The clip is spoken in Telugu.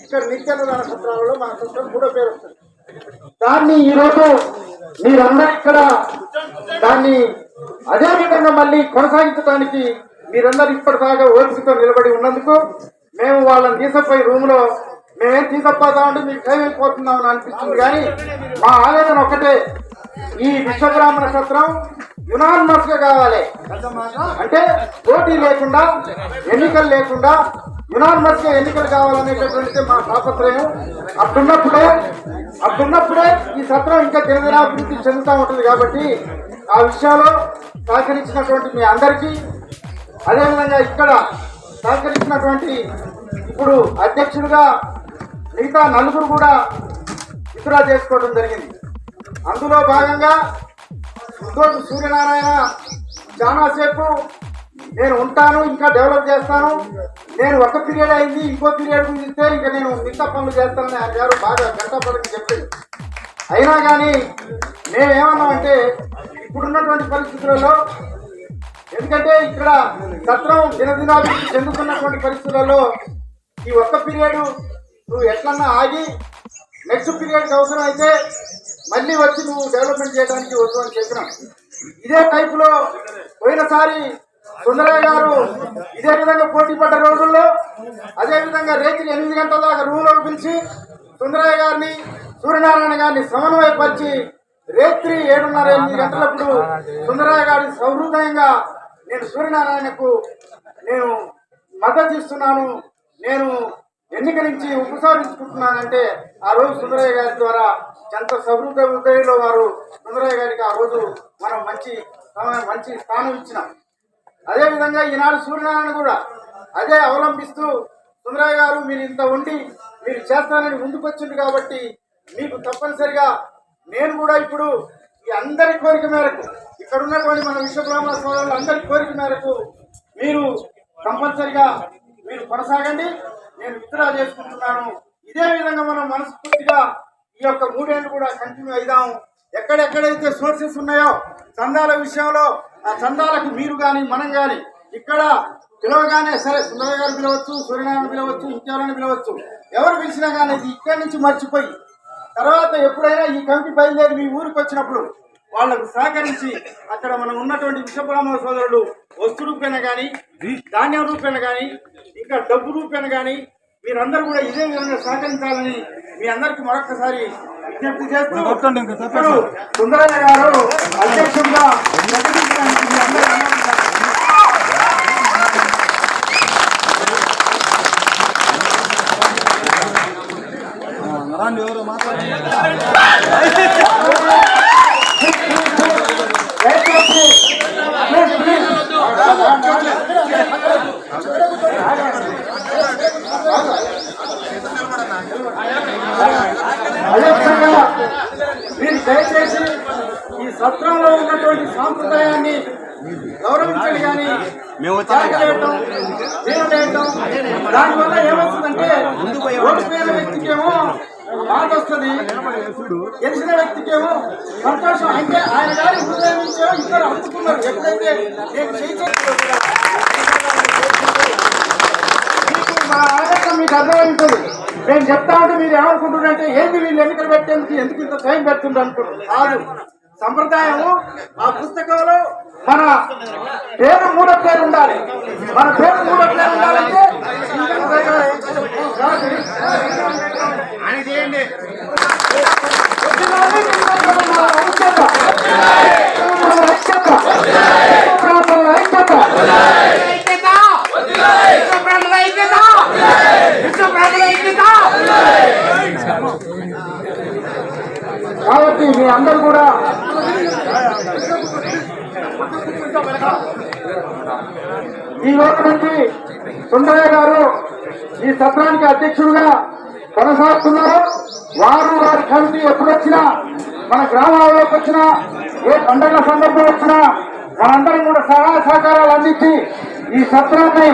ఇక్కడ నిత్యాన్నదాన సత్రాలలో మన సత్రం మూడో పేరు వస్తుంది. దాన్ని ఈరోజు మీరందరూ ఇక్కడ దాన్ని అదే విధంగా మళ్ళీ కొనసాగించడానికి మీరందరూ ఇప్పటిదాకా ఓపికతో నిలబడి ఉన్నందుకు మేము వాళ్ళని తీసుకుపోయి రూమ్లో మేమేం తీసుకుపోతామంటే మీకు టైం అయిపోతున్నాం అని అనిపిస్తుంది కానీ మా ఆలోచన ఒకటే ఈ విశ్వబ్రాహ్మణ సత్రం యునానిమస్గా కావాలి. అంటే పోటీ లేకుండా ఎన్నికలు లేకుండా యునానిమస్గా ఎన్నికలు కావాలనేటటువంటి మా తాపత్రయం. అప్పుడున్నప్పుడే అప్పుడున్నప్పుడే ఈ సత్రం ఇంకా దినదినాభివృద్ధి చెందుతూ ఉంటుంది కాబట్టి ఆ విషయంలో సహకరించినటువంటి మీ అందరికీ అదేవిధంగా ఇక్కడ సహకరించినటువంటి ఇప్పుడు అధ్యక్షుడిగా మిగతా నలుగురు కూడా విత్డ్రా చేసుకోవడం జరిగింది. అందులో భాగంగా ఉద్యోగి సూర్యనారాయణ చాలాసేపు నేను ఉంటాను ఇంకా డెవలప్ చేస్తాను. నేను ఒక పీరియడ్ అయింది ఇంకో పీరియడ్ ఇస్తే ఇంకా నేను మిగతా పనులు చేస్తానని ఆయన గారు బాగా గంటపడని చెప్పింది అయినా కానీ మేమేమన్నామంటే ఇప్పుడున్నటువంటి పరిస్థితులలో ఎందుకంటే ఇక్కడ సత్రం దినదినాభివృద్ధి చెందుతున్నటువంటి పరిస్థితులలో ఈ ఒక్క పీరియడ్ నువ్వు ఎట్లన్నా ఆగి నెక్స్ట్ పీరియడ్కి అవసరం అయితే మళ్ళీ వచ్చి నువ్వు డెవలప్మెంట్ చేయడానికి వద్దు అని చెప్పినాం. ఇదే టైపులో పోయినసారి సుందరయ్య గారు ఇదే విధంగా పోటీ పడ్డ రోజుల్లో అదే విధంగా రేతికి ఎనిమిది గంటల దాకా రూమ్లోకి పిలిచి సుందరయ్య గారిని సూర్యనారాయణ గారిని సమన్వయపరిచి రేత్రి ఏడున్నర ఎనిమిది గంటలప్పుడు సుందరయ్య గారి సౌహృదయంగా నేను సూర్యనారాయణకు నేను మద్దతు ఇస్తున్నాను. నేను ఎన్నిక నుంచి ఉపసంహరించుకుంటున్నానంటే ఆ రోజు సుందరయ్య గారి ద్వారా ఎంత సౌహృద ఉదయంలో వారు సుందరయ్య గారికి ఆ రోజు మనం మంచి మంచి స్థానం ఇచ్చినాం. అదేవిధంగా ఈనాడు సూర్యనారాయణ కూడా అదే అవలంబిస్తూ సుందరయ్య గారు మీరు ఇంత ఉండి మీరు చేస్తానని ముందుకొచ్చింది కాబట్టి మీకు తప్పనిసరిగా నేను కూడా ఇప్పుడు ఈ అందరి కోరిక మేరకు ఇక్కడ ఉన్నటువంటి మన విశ్వబ్రాహ్మణ సోదరులు అందరి కోరిక మేరకు మీరు కంపల్సరిగా మీరు కొనసాగండి. నేను విత్డ్రా చేసుకుంటున్నాను. ఇదే విధంగా మనం మనస్ఫూర్తిగా ఈ యొక్క మూడేళ్ళు కూడా కంటిన్యూ అయిదాం. ఎక్కడెక్కడైతే సోర్సెస్ ఉన్నాయో చందాల విషయంలో ఆ చందాలకు మీరు కానీ మనం కానీ ఇక్కడ పిలవగానే సరే సుందరయ్య గారు పిలవచ్చు సూర్యనారాయణ పిలవచ్చు ఇంకెవరైనా పిలవచ్చు. ఎవరు పిలిచినా కానీ ఇక్కడి నుంచి మర్చిపోయి తర్వాత ఎప్పుడైనా ఈ కమిటీ బయలుదేరి మీ ఊరికి వచ్చినప్పుడు వాళ్ళకు సహకరించి అక్కడ మనం ఉన్నటువంటి విశ్వబ్రాహ్మణ సోదరులు వస్తు రూపేణ కానీ ధాన్యం రూపేణ కానీ ఇంకా డబ్బు రూపేణ కానీ మీరందరూ కూడా ఇదే విధంగా సహకరించాలని మీ అందరికి మరొకసారి విజ్ఞప్తి చేస్తూ సుందరయ్య గారు అధ్యక్షుడిగా ప్రకటించడానికి మీ అందరి ఆమోదించాలి. రాండి ఎవరు మాట్లాడండి దయచేసి ప్లీజ్ ప్లీజ్ అదేవిధంగా మీరు దయచేసి ఈ సత్రంలో ఉన్నటువంటి సాంప్రదాయాన్ని గౌరవించండి కానీ నేను చేయటం దానివల్ల ఏమవుతుందంటే ఓడిపోయిన వ్యక్తికేమో బాధ వస్తుంది గెలిచిన వ్యక్తికేమో సంతోషం. అంటే ఆయన గారి హృదయం నుంచో ఇద్దరు అందుకున్నారు ఎప్పుడైతే నేను చేసేది మీకు మా ఆలోచన మీకు అర్థమవుతుంది. నేను చెప్తా ఉంటే మీరు ఏమనుకుంటున్నారంటే ఏంది వీళ్ళు ఎన్నికలు పెట్టేందుకు ఎందుకు ఇంత టైం పెడుతుంది అనుకుంటున్నారు. కాదు. సంప్రదాయము ఆ పుస్తకంలో మన పేరు మూడో పేరు ఉండాలి. మన పేరు మూడో పేరు ఉండాలంటే అని చేయండి ఐక్యత ఐక్యత విశ్వబ్రాహ్మణుల ఐక్యత విశ్వబ్రాహ్మణుల ఐక్యత కాబట్టి మీ అందరూ కూడా ఈ రోజు నుంచి సుందరయ్య గారు ఈ సత్రానికి అధ్యక్షుడుగా కొనసాగుతున్నారు. వారు వారి కమిటీ ఎప్పుడు వచ్చినా మన గ్రామాల్లోకి వచ్చినా ఏ పండుగల సందర్భం వచ్చినా మనందరం కూడా సహాయ సహకారాలు అందించి ఈ సత్రాన్ని